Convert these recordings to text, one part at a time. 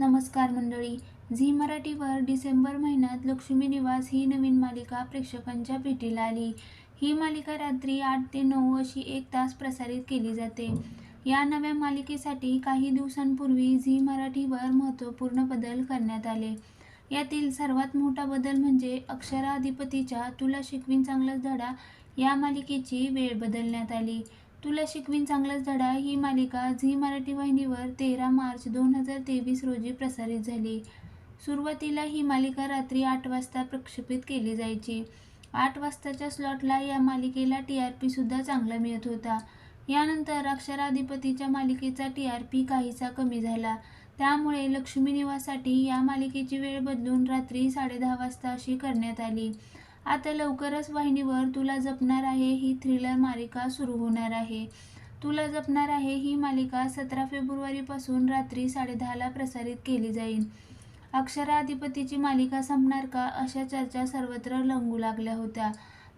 नमस्कार मंडळी. झी मराठीवर डिसेंबर महिन्यात लक्ष्मी निवास ही नवीन मालिका प्रेक्षकांच्या भेटीला आली. ही मालिका रात्री आठ ते नऊ अशी एक तास प्रसारित केली जाते. या नव्या मालिकेसाठी काही दिवसांपूर्वी झी मराठीवर महत्त्वपूर्ण बदल करण्यात आले. यातील सर्वात मोठा बदल म्हणजे अक्षरा अधिपतीच्या तुला शिकवीन चांगलाच धडा या मालिकेची वेळ बदलण्यात आली. तुला शिकवीन चांगलाच धडा. ही मालिका झी मराठी वाहिनीवर तेरा मार्च दोन हजार तेवीस रोजी प्रसारित झाली. सुरुवातीला ही मालिका रात्री आठ वाजता प्रक्षेपित केली जायची. आठ वाजताच्या स्लॉटला या मालिकेला टी आर पीसुद्धा चांगला मिळत होता. यानंतर अक्षराधिपतीच्या मालिकेचा टी आर पी काहीसा कमी झाला. त्यामुळे लक्ष्मीनिवासाठी या मालिकेची वेळ बदलून रात्री साडेदहा वाजता अशी करण्यात आली. आता लवकरच वाहिनीवर तुला जपणार आहे ही थ्रिलर मालिका सुरू होणार आहे. तुला जपणार आहे ही मालिका सतरा फेब्रुवारीपासून रात्री साडेदहाला प्रसारित केली जाईल. अक्षरा अधिपतीची मालिका संपणार का? अशा चर्चा सर्वत्र लंगू लागल्या होत्या.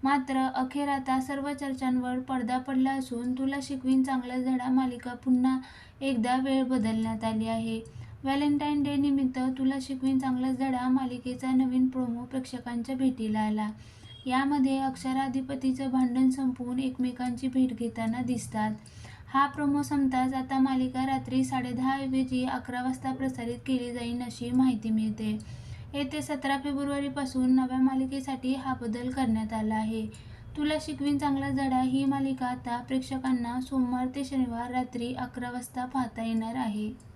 मात्र अखेर आता सर्व चर्चांवर पडदा पडला असून तुला शिकवीन चांगला धडा मालिका पुन्हा एकदा वेळ बदलण्यात आली आहे. व्हॅलेंटाईन डे निमित्त तुला शिकवीन चांगलाच धडा मालिकेचा नवीन प्रोमो प्रेक्षकांच्या भेटीला आला. यामध्ये अक्षराधिपतीचं भांडण संपवून एकमेकांची भेट घेताना दिसतात. हा प्रोमो संपताच आता मालिका रात्री साडेदहा ऐवजी अकरा वाजता प्रसारित केली जाईल अशी माहिती मिळते. येते सतरा फेब्रुवारीपासून नव्या मालिकेसाठी हा बदल करण्यात आला आहे. तुला शिकवीन चांगला धडा ही मालिका आता प्रेक्षकांना सोमवार ते शनिवार रात्री अकरा वाजता पाहता येणार आहे.